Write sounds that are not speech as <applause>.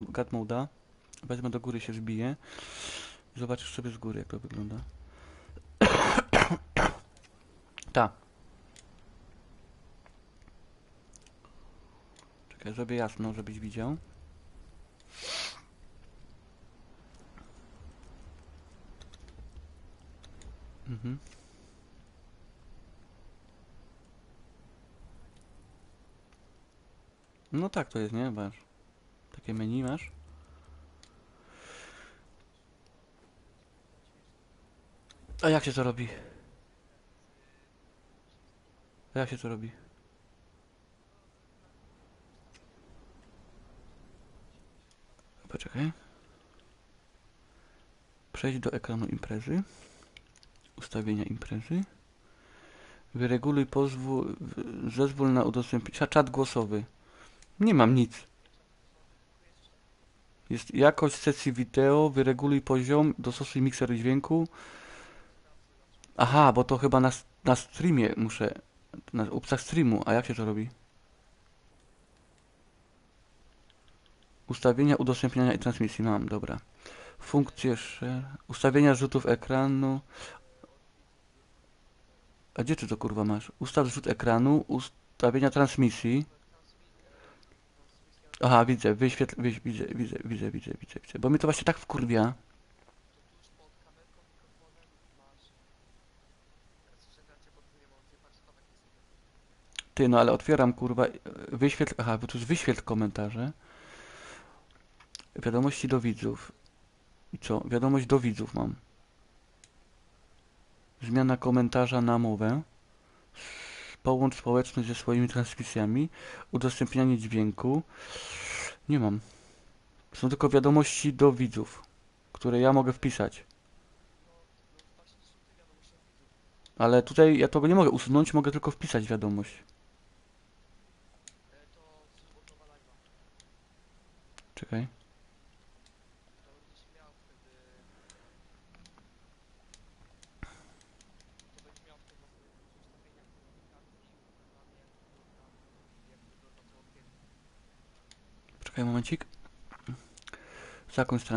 God moda. Wezmę do góry się zbiję. Zobaczysz sobie z góry jak to wygląda. <coughs> Ta. Czekaj, zrobię jasno, żebyś widział. Mhm. No tak to jest, nie? Masz. Takie menu masz. A jak się to robi? A jak się to robi? Poczekaj. Przejdź do ekranu imprezy. Ustawienia imprezy. Wyreguluj pozwól, zezwól na udostępnienie. Czat głosowy. Nie mam nic. Jest jakość sesji wideo, wyreguluj poziom, dostosuj mikser dźwięku. Aha, bo to chyba na, na streamie muszę, na opcjach streamu, a jak się to robi? Ustawienia udostępniania i transmisji mam, dobra. Funkcje share, ustawienia rzutów ekranu. A gdzie ty to kurwa masz? Ustaw rzut ekranu, ustawienia transmisji. Aha, widzę, wyświetl, wyś, widzę, widzę, widzę, widzę, widzę, widzę. Bo mnie to właśnie tak wkurwia. Ty, no ale otwieram, kurwa, y, wyświetl, aha, bo tu jest wyświetl komentarze. Wiadomości do widzów. I co? Wiadomość do widzów mam. Zmiana komentarza na mowę. Połącz społeczność ze swoimi transmisjami. Udostępnianie dźwięku. Nie mam. Są tylko wiadomości do widzów, które ja mogę wpisać. Ale tutaj ja tego nie mogę usunąć, mogę tylko wpisać wiadomość. Czekaj. Czekaj momencik. Z jakąś stronę?